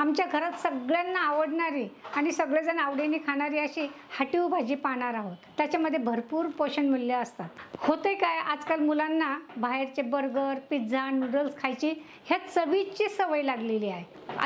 आमच्या घरात सगळ्यांना आवडणारी आणि सगळेजण आवडीने खाणारी अशी हाटीव भाजी पाहणार आहोत. त्याच्यामध्ये भरपूर पोषण मूल्य असतात. होते काय? आजकाल मुलांना बाहेरचे बर्गर पिझ्झा नूडल्स खायची ह्या चवीची सवय लागलेली आहे.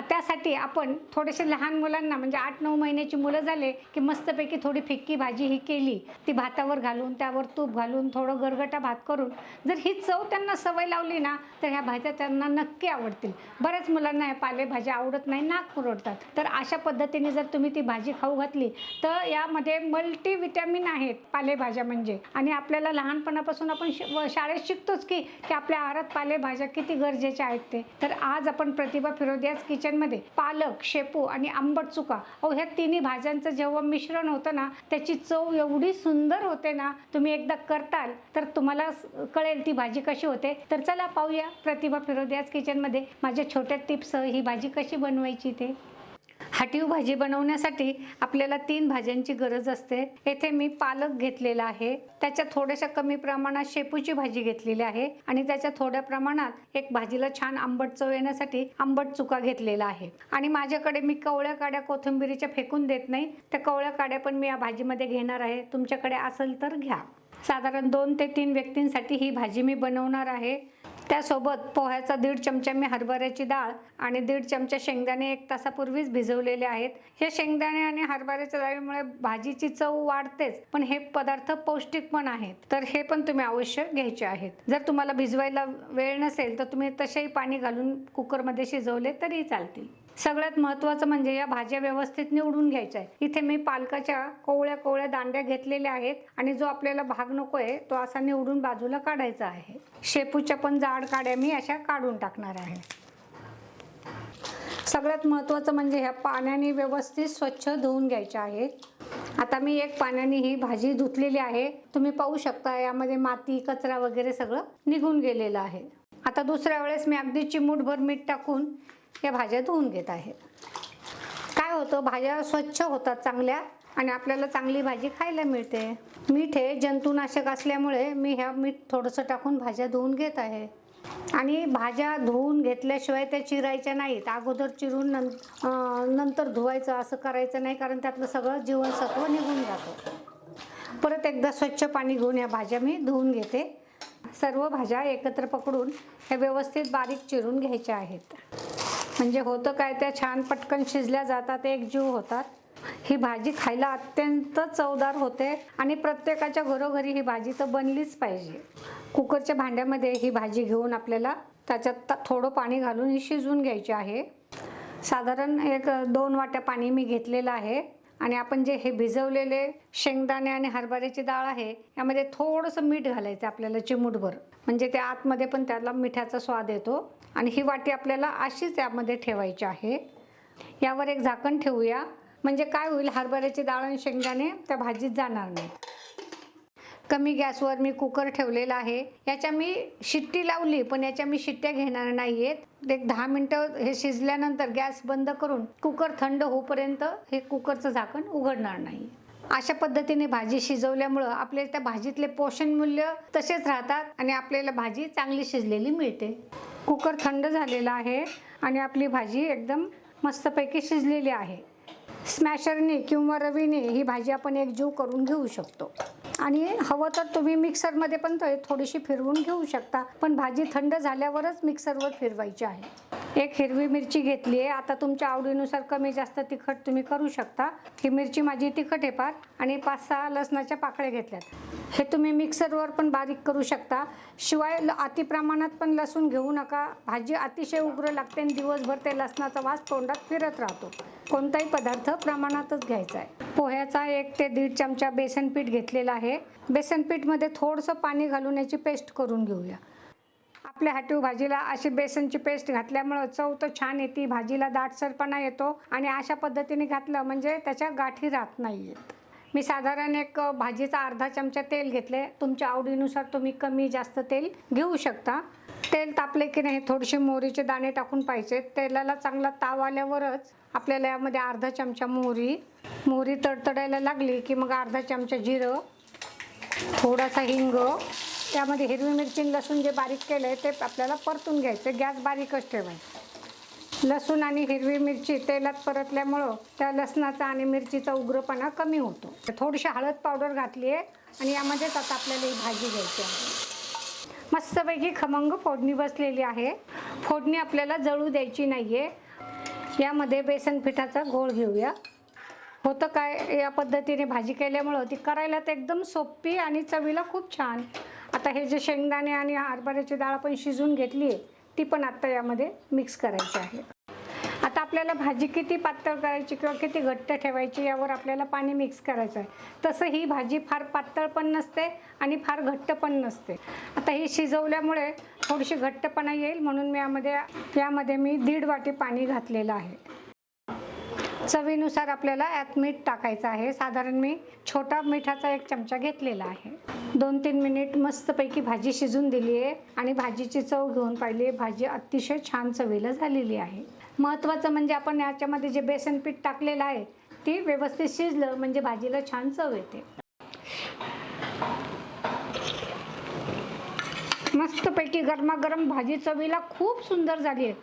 त्यासाठी आपण थोडेसे लहान मुलांना म्हणजे आठ नऊ महिन्याची मुलं झाले की मस्तपैकी थोडी फिक्की भाजी ही केली. ती भातावर घालून त्यावर तूप घालून थोडं गरगटा भात करून जर ही चव त्यांना सवय लावली ना तर ह्या भाज्या त्यांना नक्की आवडतील. बऱ्याच मुलांना ह्या पालेभाज्या आवडत नाही नाक मुरडतात तर अशा पद्धतीने जर तुम्ही ती भाजी खाऊ घातली तर यामध्ये मल्टी विटॅमिन आहेत पालेभाज्या म्हणजे. आणि आपल्याला लहानपणापासून आपण श- शाळेत शिकतोच की की आपल्या आहारात पालेभाज्या किती गरजेच्या आहेत ते. तर आज आपण प्रतिभा फिरोदियाज किचनमध्ये पालक शेपू आणि आंबट चुका अहो ह्या तिन्ही भाज्यांचं जेव्हा मिश्रण होतं ना त्याची चव एवढी सुंदर होते ना तुम्ही एकदा करताल तर तुम्हाला कळेल ती भाजी कशी होते. तर चला पाहूया प्रतिभा फिरोदियाज किचनमध्ये माझ्या छोट्या टिप्स ही भाजी कशी बनवायची ते? हाटीव भाजी बनवण्यासाठी आपल्याला तीन भाज्यांची गरज असते. येथे मी पालक घेतलेला आहे. त्याच्या थोड्याशा कमी प्रमाणात शेपूची भाजी घेतलेली आहे आणि त्याच्या थोड्या प्रमाणात एक भाजीला छान आंबट चव येण्यासाठी आंबट चुका घेतलेला आहे. आणि माझ्याकडे मी कवळ्या काड्या कोथिंबिरीच्या फेकून देत नाही. त्या कवळ्या काड्या पण मी या भाजीमध्ये घेणार आहे. तुमच्याकडे असेल तर घ्या. साधारण दोन ते तीन व्यक्तींसाठी ही भाजी मी बनवणार आहे. त्यासोबत पोह्याचा दीड चमचा मी हरभऱ्याची डाळ आणि दीड चमचा शेंगदाणे एक तासापूर्वीच भिजवलेले आहेत. हे शेंगदाणे आणि हरभऱ्याच्या डाळीमुळे भाजीची चव वाढतेच पण हे पदार्थ पौष्टिक पण आहेत. तर हे पण तुम्ही अवश्य घ्यायचे आहेत. जर तुम्हाला भिजवायला वेळ नसेल तर तुम्ही तसेही पाणी घालून कुकरमध्ये शिजवले तरी चालतील. सगळ्यात महत्त्वाचं म्हणजे या भाज्या व्यवस्थित निवडून घ्यायच्या आहे इथे मी पालकाच्या कोवळ्या कोवळ्या दांड्या घेतलेल्या आहेत आणि जो आपल्याला भाग नको आहे तो असा निवडून बाजूला काढायचा आहे. शेपूच्या पण जाड काड्या मी अशा काढून टाकणार आहे. सगळ्यात महत्त्वाचं म्हणजे ह्या पाण्याने व्यवस्थित स्वच्छ धुवून घ्यायच्या आहेत. आता मी एक पाण्याने ही भाजी धुतलेली आहे. तुम्ही पाहू शकता यामध्ये माती कचरा वगैरे सगळं निघून गेलेलं आहे. आता दुसऱ्या वेळेस मी अगदी चिमूटभर मीठ टाकून या भाज्या धुवून घेत आहे. काय होतं? भाज्या स्वच्छ होतात चांगल्या आणि आपल्याला चांगली भाजी खायला मिळते. मीठ हे जंतुनाशक असल्यामुळे मी ह्या मीठ थोडंसं टाकून भाज्या धुवून घेत आहे. आणि भाज्या धुवून घेतल्याशिवाय त्या चिरायच्या नाहीत. अगोदर चिरून नं नंतर धुवायचं असं करायचं नाही कारण त्यातलं सगळं जीवनसत्व निघून जातं. परत एकदा स्वच्छ पाणी घेऊन या भाज्या मी धुवून घेते. सर्व भाज्या एकत्र पकडून ह्या व्यवस्थित बारीक चिरून घ्यायच्या आहेत. म्हणजे होतं काय त्या छान पटकन शिजल्या जातात एकजीव होतात. ही भाजी खायला अत्यंत चवदार होते आणि प्रत्येकाच्या घरोघरी ही भाजी तर बनलीच पाहिजे. कुकरच्या भांड्यामध्ये ही भाजी घेऊन आपल्याला त्याच्यात थोडं पाणी घालून ही शिजवून घ्यायची आहे. साधारण एक दोन वाट्या पाणी मी घेतलेलं आहे. आणि आपण जे हे भिजवलेले शेंगदाणे आणि हरभऱ्याची डाळ आहे यामध्ये थोडंसं मीठ घालायचं आपल्याला चिमूटभर. म्हणजे त्या आतमध्ये पण त्याला मिठाचा स्वाद येतो. आणि ही वाटी आपल्याला अशीच यामध्ये ठेवायची आहे. यावर एक झाकण ठेवूया. म्हणजे काय होईल हरभऱ्याची डाळ आणि शेंगदाणे त्या भाजीत जाणार नाहीत. कमी गॅसवर मी कुकर ठेवलेला आहे. याच्या मी शिट्टी लावली पण याच्या मी शिट्ट्या घेणार नाही आहेत एक दहा मिनटं हे शिजल्यानंतर गॅस बंद करून कुकर थंड होईपर्यंत हे कुकरचं झाकण उघडणार नाही. अशा पद्धतीने भाजी शिजवल्यामुळं आपल्या त्या भाजीतले पोषण मूल्य तसेच राहतात आणि आपल्याला भाजी चांगली शिजलेली मिळते. कुकर थंड झालेला आहे आणि आपली भाजी एकदम मस्तपैकी शिजलेली आहे. स्मॅशरने किंवा रवीने ही भाजी आपण एकजीव करून घेऊ शकतो. आणि हवं तर तुम्ही मिक्सरमध्ये पण थोडीशी फिरवून घेऊ शकता. पण भाजी थंड झाल्यावरच मिक्सरवर फिरवायची आहे. एक हिरवी मिरची घेतली आहे. आता तुमच्या आवडीनुसार कमी जास्त तिखट तुम्ही करू शकता. ही मिरची माझी तिखट आहे फार. आणि पाच सहा लसणाच्या पाकळ्या घेतल्यात. हे तुम्ही मिक्सरवर पण बारीक करू शकता. शिवाय ल- अति प्रमाणात पण लसूण घेऊ नका. भाजी अतिशय उग्र लागते आणि दिवसभर ते लसणाचा वास तोंडात फिरत राहतो. कोणताही पदार्थ प्रमाणातच घ्यायचा आहे. पोह्याचा एक ते दीड चमचा बेसन पीठ घेतलेला आहे. बेसन पीठमध्ये थोडंसं पाणी घालून याची पेस्ट करून घेऊया. आपल्या हाटीव भाजीला अशी बेसनची पेस्ट घातल्यामुळं चव तर छान येते. भाजीला दाटसरपणा येतो आणि अशा पद्धतीने घातलं म्हणजे त्याच्या गाठी राहत नाही आहेत मी साधारण एक भाजीचा अर्धा चमचा तेल घेतले तुमच्या आवडीनुसार तुम्ही कमी जास्त तेल घेऊ शकता. तेल तापले की नाही थोडेसे मोहरीचे दाणे टाकून पाहिजेत तेलाला चांगला ताव आल्यावरच आपल्याला यामध्ये अर्धा चमचा मोहरी मोहरी तडतडायला लागली की मग अर्धा चमचा जिरं थोडासा हिंग त्यामध्ये हिरवी मिरची लसूण जे बारीक केलं आहे ते आपल्याला परतून घ्यायचं. गॅस बारीकच ठेवायचं. लसूण आणि हिरवी मिरची तेलात परतल्यामुळं त्या लसणाचा आणि मिरचीचा उग्रपणा कमी होतो. थोडीशी हळद पावडर घातली आहे आणि यामध्येच आता आपल्याला ही भाजी घ्यायची आहे. मस्तपैकी खमंग फोडणी बसलेली आहे. फोडणी आपल्याला जळू द्यायची नाही आहे यामध्ये बेसन पिठाचा घोळ घेऊया. होतं काय? या पद्धतीने भाजी केल्यामुळं ती करायला तर एकदम सोपी आणि चवीला खूप छान. आता हे जे शेंगदाणे आणि हरभऱ्याची डाळ आपण शिजवून घेतली आहे ती पण आत्ता यामध्ये मिक्स करायची आहे. आता आपल्याला भाजी किती पातळ करायची किंवा किती घट्ट ठेवायची यावर आपल्याला पाणी मिक्स करायचं आहे. तसं ही भाजी फार पातळ पण नसते आणि फार घट्ट पण नसते. आता ही शिजवल्यामुळे थोडीशी घट्टपणा येईल म्हणून मी यामध्ये यामध्ये मी दीड वाटी पाणी घातलेलं आहे. चवीनुसार आपल्याला यात मीठ टाकायचं आहे. साधारण मी छोटा मिठाचा एक चमचा घेतलेला आहे. दोन तीन मिनिट मस्तपैकी भाजी शिजून दिली आहे आणि भाजीची चव घेऊन पाहिली आहे. भाजी अतिशय छान चवीला झालेली आहे. महत्त्वाचं म्हणजे आपण याच्यामध्ये जे बेसन पीठ टाकलेलं आहे ती व्यवस्थित शिजलं म्हणजे भाजीला छान चव येते. मस्तपैकी गरमागरम भाजी चवीला खूप सुंदर झाली आहे.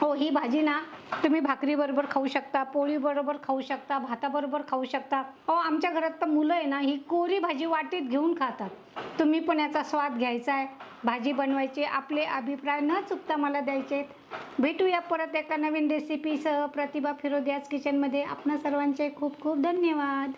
हो ही भाजी ना तुम्ही भाकरीबरोबर खाऊ शकता पोळीबरोबर खाऊ शकता भाताबरोबर खाऊ शकता. हो आमच्या घरात तर मुलं आहे ना ही कोरी भाजी वाटीत घेऊन खातात. तुम्ही पण याचा स्वाद घ्यायचा आहे. भाजी बनवायची आपले अभिप्राय न चुकता मला द्यायचे आहेत. भेटूया परत एका नवीन रेसिपीसह प्रतिभा फिरोदियाज किचनमध्ये आपणा सर्वांचे खूप खूप धन्यवाद.